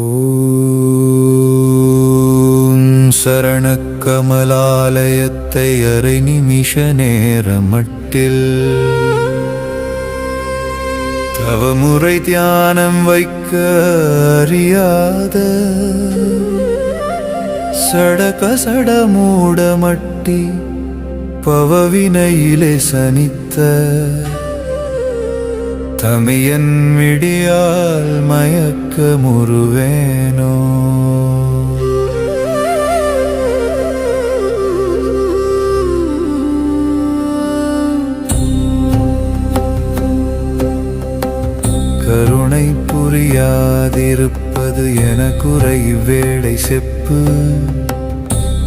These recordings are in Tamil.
ஓம் சரணக்கமலாலயத்தை அரை நிமிஷ நேரமட்டில். தவமுறை தியானம் வைக்க அறியாத சடக சடமூடமட்டி பவவினையிலே சனித்த தமியன் விடியால் மயக்க முருவேனோ கருணை புரியாதிருப்பது என குறை வேடை செப்பு.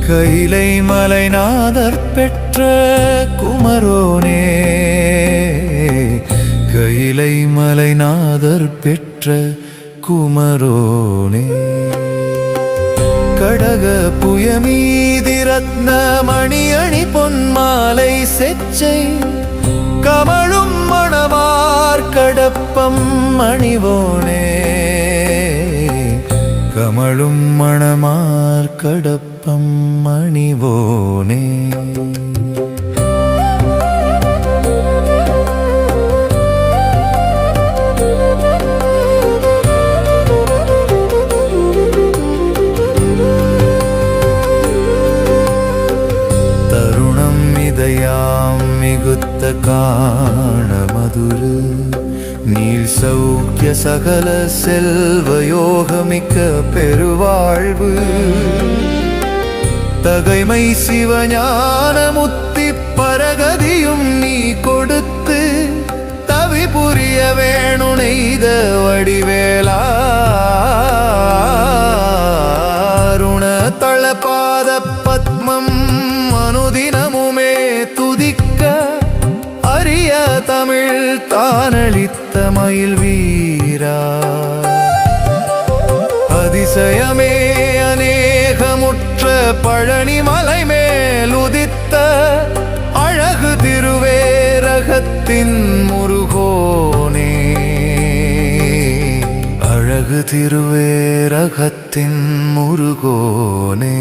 கைலை மலைநாதர் பெற்ற குமரோனே கைலை மலைநாதர் பெற்ற குமரோனே. கடக புயமீதி ரத்ன மணியணி பொன்மாலை செச்சை. கமழும் மணவார் கடப்பம் மணிவோனே கமழும் மணமார் கடப்பம் மணிவோனே தருணம் இதயாம் மிகுத்த காண மதுரு நீல் சௌக்கிய சகல செல்வ யோகமிக்க பெருவாழ்வு தகைமை சிவஞான முத்தி பரகதியும் நீ கொடுத்து தவி புரிய வேணு நெய்த வடிவேலா அருண தளபாத பத்மம் தமிழ் தானளித்த மயில் வீரா. அதிசயமே அநேகமுற்ற பழனி மலை மேலுதித்த அழகு திருவேரகத்தின் முருகோனே. அழகு திருவேரகத்தின் முருகோனே.